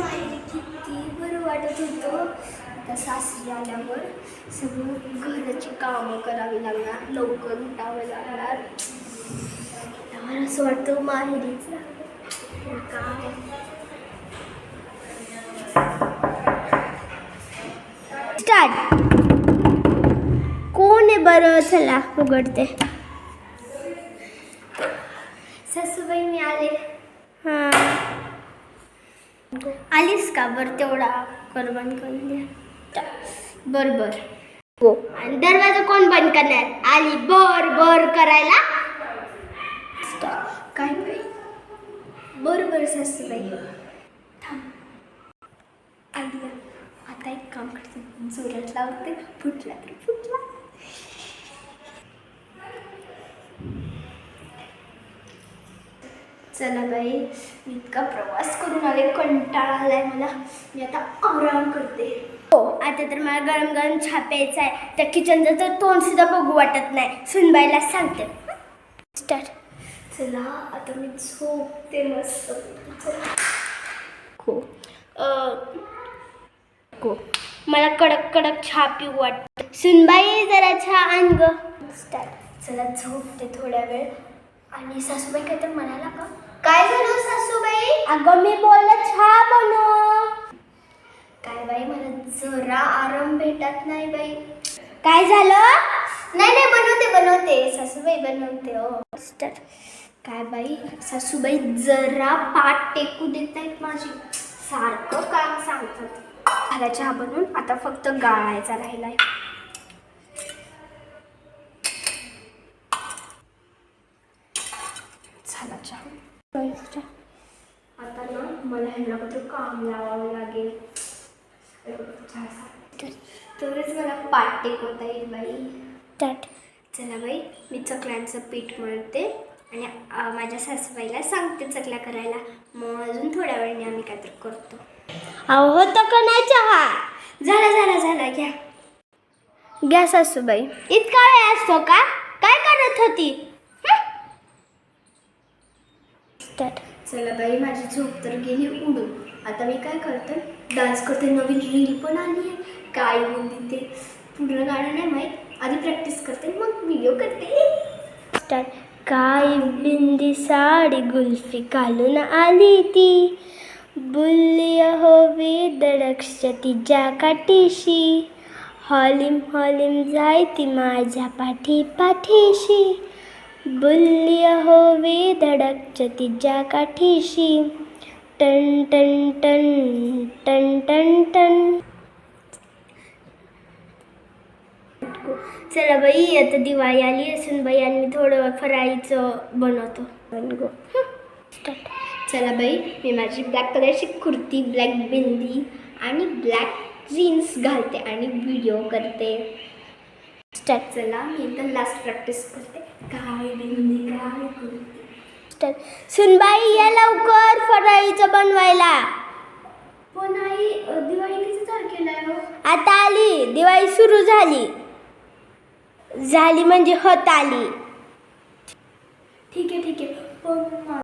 माहिती किती बरं वाटत होतं. आता सासरी आल्यावर सगळं घराची कामं करावी लागणार लवकर उठावं लागणार. मला असं वाटतं माहेरीचं काय? स्टार्ट. कोण आहे बरं? चला उघडते. सासूबाई मी आले. हां. आलीस का? बरं तेवढा कर बंद करून द्या बर बर. हो. आणि दरवाजा कोण बंद करणार? आली बर बर करायला. Stop. काय बाई बर बर सासूबाई. थांब. आली. आता एक काम करते. जोरात लावते. फुटला तर फुटला. चला बाई मी इतका प्रवास करून आले कंटाळा आलाय मला. मी आता आराम करते. हो आता तर मला गरम गरम चहा प्यायचा आहे. त्या किचनचं तर तोंड सुद्धा बघू वाटत नाही. सुनबाईला सांगते. स्टार्ट चला आता मी झोपते मस्त हो हो मला कडक कडक पिऊ वाटतं. सुनबाई जरा चहा आण ग. चला झोपते थोड्या वेळ. आणि सासूबाई काय तर म्हणाला का? काय झालं सासूबाई? अगं मी बोललं चहा बनव काय बाई मला जरा आराम भेटत नाही बाई. काय झालं? नाही नाही बनवते बनवते. सासूबाई बनवते हो. स्टार्ट काय बाई सासूबाई जरा पाठ टेकू देत नाहीत माझी. सारखं काम सांगतात. झाला चहा बनवून आता फक्त गाळायचा राहिलाय झाला आता ना मला ह्यांना कुठं काम लावावं लागेल. तरच मला पाठ टेकवता येईल बाई. टाट चला बाई मी चकल्यांचं पीठ मळते आणि माझ्या सासूबाईला सांगते चकल्या करायला. मग अजून थोड्या वेळाने आम्ही काहीतरी करतो. अहो होतं का नाही चहा? झाला झाला झाला घ्या. घ्या सासूबाई. इतका वेळ असतो का? काय करत होती? स्टार्ट चला बाई माझी झोप तर गेली उडून आता मी काय करते? डान्स करते नवीन रील पण आली आहे. काय बोलली ते? पूर्ण गाणं नाही माहीत. आधी प्रॅक्टिस करते मग व्हिडिओ करते. स्टार्ट काय बिंदी साडी गुल्फी घालून आली ती? बुल्ली हो दडक्ष तिच्या काठीशी. हॉलिम हॉलिम जाय ती माझ्या पाठी पाठीशी बुल्ली हो धडकच्या तिच्या काठीशी। टन टन टन टन टन टन। चला बाई आता दिवाळी आली असून बाई आणि मी थोडं फराळीचं बनवतो. गो चला बाई मी माझी ब्लॅक कलरची कुर्ती ब्लॅक बिंदी आणि ब्लॅक जीन्स घालते आणि व्हिडिओ करते. स्टार्ट चला मी एकदम लास्ट प्रॅक्टिस करते. काय बिंदी काय कुर्ती. स्टार्ट सुनबाई या लवकर फराळीचं बनवायला. पण आई अ, दिवाळी किती तारखेला आहे हो? आता आली दिवाळी सुरू झाली. झाली म्हणजे होत आली. ठीक आहे ठीक आहे. पण